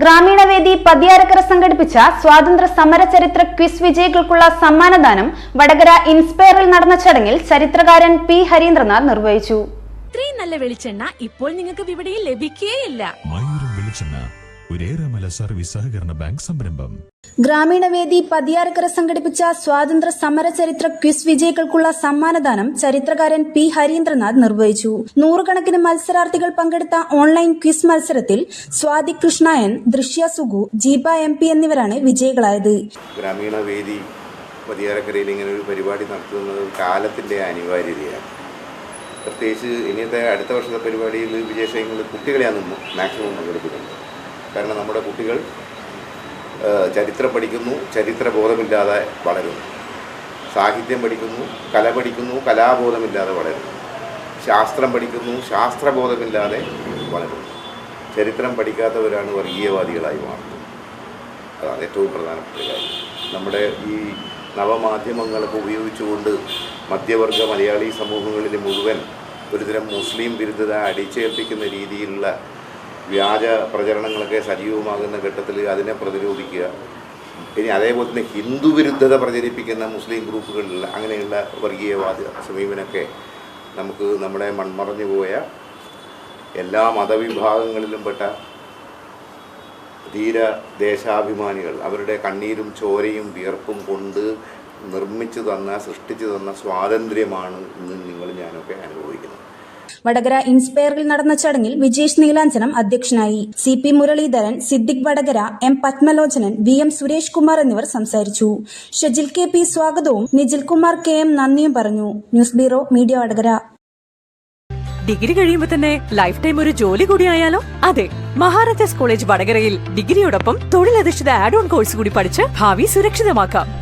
ഗ്രാമീണവേദി പതിയാരക്കര സംഘടിപ്പിച്ച സ്വാതന്ത്ര്യ സമര ചരിത്ര ക്വിസ് വിജയികൾക്കുള്ള സമ്മാനദാനം വടകര ഇൻസ്പയറിൽ നടന്ന ചടങ്ങിൽ ചരിത്രകാരൻ പി ഹരീന്ദ്രനാഥ് നിർവഹിച്ചു. ഇത്രയും നല്ല വെളിച്ചെണ്ണ ഇപ്പോൾ നിങ്ങൾക്ക് വിപണിയിൽ ലഭിക്കുകയില്ല വെളിച്ചെണ്ണ ഒരേറെമല സർവീസ് സഹകരണ ബാങ്ക് സംരംഭം. ഗ്രാമീണവേദി പതിയാർക്കര സംഘടിപ്പിച്ച സ്വാതന്ത്ര്യ സമര ചരിത്ര ക്വിസ് വിജയികൾക്കുള്ള സമ്മാനദാനം ചരിത്രകാരൻ പി ഹരീന്ദ്രനാഥ് നിർവഹിച്ചു. നൂറുകണക്കിന് മത്സരാർത്ഥികൾ പങ്കെടുത്ത ഓൺലൈൻ ക്വിസ് മത്സരത്തിൽ സ്വാതി കൃഷ്ണായൻ ദൃശ്യ സുഗു ജീബ എം പി എന്നിവരാണ് വിജയികളായത്. ഗ്രാമീണവേദി പതിയാരക്കരയിൽ ഇങ്ങനെ ഒരു പരിപാടി നടത്തുന്നത് കാലത്തിന്റെ അനിവാര്യതയാണ്. പ്രത്യേകിച്ച് ഇനിയത്തെ അടുത്ത വർഷത്തെ പരിപാടിയിൽ വിജയശേഖരങ്ങൾ കുട്ടികളെയാണ് മാക്സിമം പങ്കെടുപ്പിക്കുന്നത് കാരണം നമ്മുടെ കുട്ടികൾ ചരിത്രം പഠിക്കുന്നു ചരിത്രബോധമില്ലാതെ വളരുന്നു. സാഹിത്യം പഠിക്കുന്നു കല പഠിക്കുന്നു കലാബോധമില്ലാതെ വളരുന്നു. ശാസ്ത്രം പഠിക്കുന്നു ശാസ്ത്രബോധമില്ലാതെ വളരുന്നു. ചരിത്രം പഠിക്കാത്തവരാണ് വർഗീയവാദികളായി മാറുന്നത്. അതാണ് ഏറ്റവും പ്രധാനപ്പെട്ട കാര്യം. നമ്മുടെ ഈ നവമാധ്യമങ്ങളൊക്കെ ഉപയോഗിച്ചുകൊണ്ട് മധ്യവർഗ മലയാളി സമൂഹങ്ങളിൽ മുഴുവൻ ഒരുതരം മുസ്ലിം വിരുദ്ധത അടിച്ചേൽപ്പിക്കുന്ന രീതിയിലുള്ള വ്യാജ പ്രചരണങ്ങളൊക്കെ സജീവമാകുന്ന ഘട്ടത്തിൽ അതിനെ പ്രതിരോധിക്കുക. ഇനി അതേപോലെ തന്നെ ഹിന്ദു വിരുദ്ധത പ്രചരിപ്പിക്കുന്ന മുസ്ലിം ഗ്രൂപ്പുകളിൽ അങ്ങനെയുള്ള വർഗീയവാദ സമീപനമൊക്കെ നമുക്ക് നമ്മുടെ മൺമറഞ്ഞു പോയ എല്ലാ മതവിഭാഗങ്ങളിലും പെട്ട ധീര ദേശാഭിമാനികൾ അവരുടെ കണ്ണീരും ചോരയും വിയർപ്പും കൊണ്ട് നിർമ്മിച്ചു തന്ന സൃഷ്ടിച്ചു തന്ന സ്വാതന്ത്ര്യമാണ് ഇന്ന് നിങ്ങൾ ഞാനൊക്കെ അനുഭവിക്കുന്നത്. വടകര ഇൻസ്പയറിൽ നടന്ന ചടങ്ങിൽ വിജേഷ് നീലാഞ്ചനം അധ്യക്ഷനായി. C P Muraleedharan Siddique Vadakara M Padmalochanan V M Suresh Kumar എന്നിവർ സംസാരിച്ചു. ഷജിൽ കെ പി സ്വാഗതവും നിജിൽ കുമാർ കെ എം നന്ദിയും പറഞ്ഞു. News bureau media Vadakara. Degree കഴിയുമ്പോൾ തന്നെ ലൈഫ് ടൈം ഒരു ജോലി കൂടി ആയാലോ? അതെ മഹാരാജാസ് കോളേജ് വടകരയിൽ ഡിഗ്രിയോടൊപ്പം തൊഴിലധിഷ്ഠിത ആഡ് ഓൺ കോഴ്സ് കൂടി പഠിച്ച് ഭാവി സുരക്ഷിതമാക്കാം.